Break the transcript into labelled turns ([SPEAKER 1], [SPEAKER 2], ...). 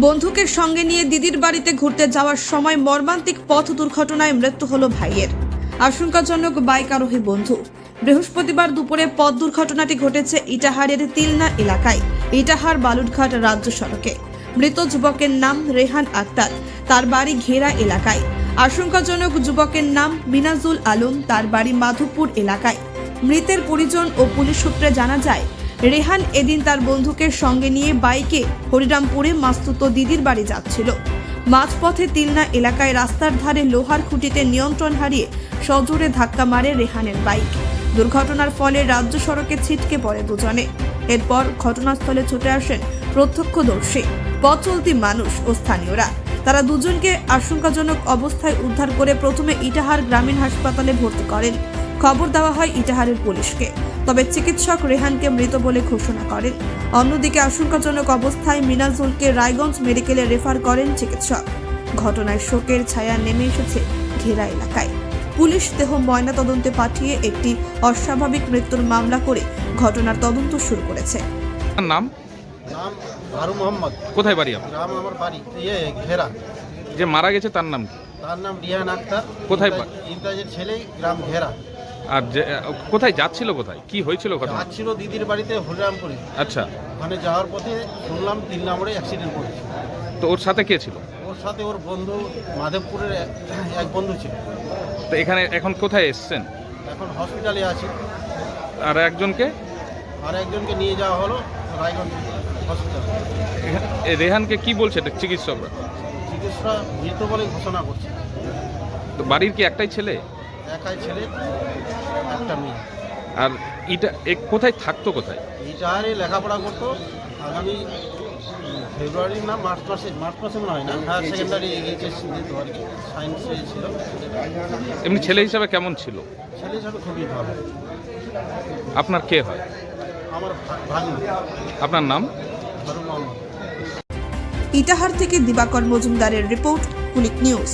[SPEAKER 1] বন্ধুকে সঙ্গে নিয়ে দিদির বাড়িতে ঘুরতে যাওয়ার সময় মর্মান্তিক পথ দুর্ঘটনায় মৃত্যু হলো ভাইয়ের। আশঙ্কাজনক বাইক আরোহী বন্ধু। বৃহস্পতিবার দুপুরে পথ দুর্ঘটনাটি ঘটেছে ইটাহারের তিলনা এলাকায়, ইটাহার বালুরঘাট রাজ্য সড়কে। মৃত যুবকের নাম রেহান আক্তার, তার বাড়ি ঘেরা এলাকায়। আশঙ্কাজনক যুবকের নাম মিনাজুল আলম, তার বাড়ি মাধবপুর এলাকায়। মৃতের পরিজন ও পুলিশ সূত্রে জানা যায় রেহান এদিন তার বন্ধুকে সঙ্গে নিয়ে বাইকে হরিরামপুরে মাস্তুত দিদির বাড়ি যাচ্ছিল। মাঝপথে তিলনা এলাকায় রাস্তার ধারে লোহার খুঁটিতে নিয়ন্ত্রণ হারিয়ে সজোরে ধাক্কা মারে রেহানের বাইক। দুর্ঘটনার ফলে রাজ্য সড়কে ছিটকে পড়ে দুজনে। এরপর ঘটনাস্থলে ছুটে আসেন প্রত্যক্ষদর্শী, পথ চলতি মানুষ ও স্থানীয়রা। তারা দুজনকে আশঙ্কাজনক অবস্থায় উদ্ধার করে প্রথমে ইটাহার গ্রামীণ হাসপাতালে ভর্তি করেন। খবর দেওয়া হয় ইটাহারের পুলিশকে। তবে চিকিৎসক রেহানকে মৃত বলে ঘোষণা করেন। অন্যদিকে আশঙ্কাজনক অবস্থায় মিনাজুলকে রায়গঞ্জ মেডিকেলে রেফার করেন চিকিৎসক। ঘটনায় শোকের ছায়া নেমে এসেছে ঘেরা এলাকায়। পুলিশ দেহ ময়না তদন্তে পাঠিয়ে একটি অস্বাভাবিক মৃত্যুর মামলা করে ঘটনার তদন্ত শুরু করেছে।
[SPEAKER 2] নাম?
[SPEAKER 3] নাম হারু মোহাম্মদ।
[SPEAKER 2] কোথায় বাড়ি আপনার?
[SPEAKER 3] গ্রাম আমার বাড়ি ইয়ে ঘেরা।
[SPEAKER 2] যে মারা গেছে তার নাম কি?
[SPEAKER 3] তার নাম রিয়ান আক্তার।
[SPEAKER 2] কোথায়
[SPEAKER 3] ছেলেই গ্রাম ঘেরা।
[SPEAKER 2] আর যে কোথায় যাচ্ছিল কোথায়? কি হয়েছিল ঘটনা?
[SPEAKER 3] যাচ্ছিল দিদির বাড়িতে হরিরামপুরে
[SPEAKER 2] আচ্ছা।
[SPEAKER 3] ওখানে যাওয়ার পথে শুনলাম তিন নম্বরে অ্যাক্সিডেন্ট করেছে।
[SPEAKER 2] তো ওর সাথে কে ছিল?
[SPEAKER 3] ওর সাথে ওর বন্ধু মাধবপুরের এক- এক বন্ধু ছিল।
[SPEAKER 2] তো এখানে এখন কোথায় এসছেন?
[SPEAKER 3] এখন হসপিটালে আছি।
[SPEAKER 2] আর একজনকে?
[SPEAKER 3] আর একজনকে নিয়ে যাওয়া হলো রায়গঞ্জ হসপিটাল
[SPEAKER 2] এ। রেহানকে কি বলছে চিকিৎসকরা?
[SPEAKER 3] চিকিৎসা মৃত বলে ঘোষণা করছে।
[SPEAKER 2] তো বাড়ির কি একটাই ছেলে?
[SPEAKER 3] একাই ছেলে একটা মেয়ে।
[SPEAKER 2] আর এটা এ কোথায় থাকতো কোথায়?
[SPEAKER 3] এই চাহারে লেখাপড়া করতো। আগামী ফেব্রুয়ারি না মার্চ মাসে মার্চ মাসে মনে হয় না? হায়ার সেকেন্ডারি এইচএস দিত আর কি? সায়েন্সে ছিল।
[SPEAKER 2] এমনি ছেলে হিসাবে কেমন ছিল?
[SPEAKER 3] ছেলে হিসাবে খুবই ভালো।
[SPEAKER 2] আপনার কে হয়?
[SPEAKER 3] আমার ভাগ্নি।
[SPEAKER 2] আপনার নাম?
[SPEAKER 1] ইটাহার থেকে দিবাকর মজুমদারের রিপোর্ট কুলিক নিউজ।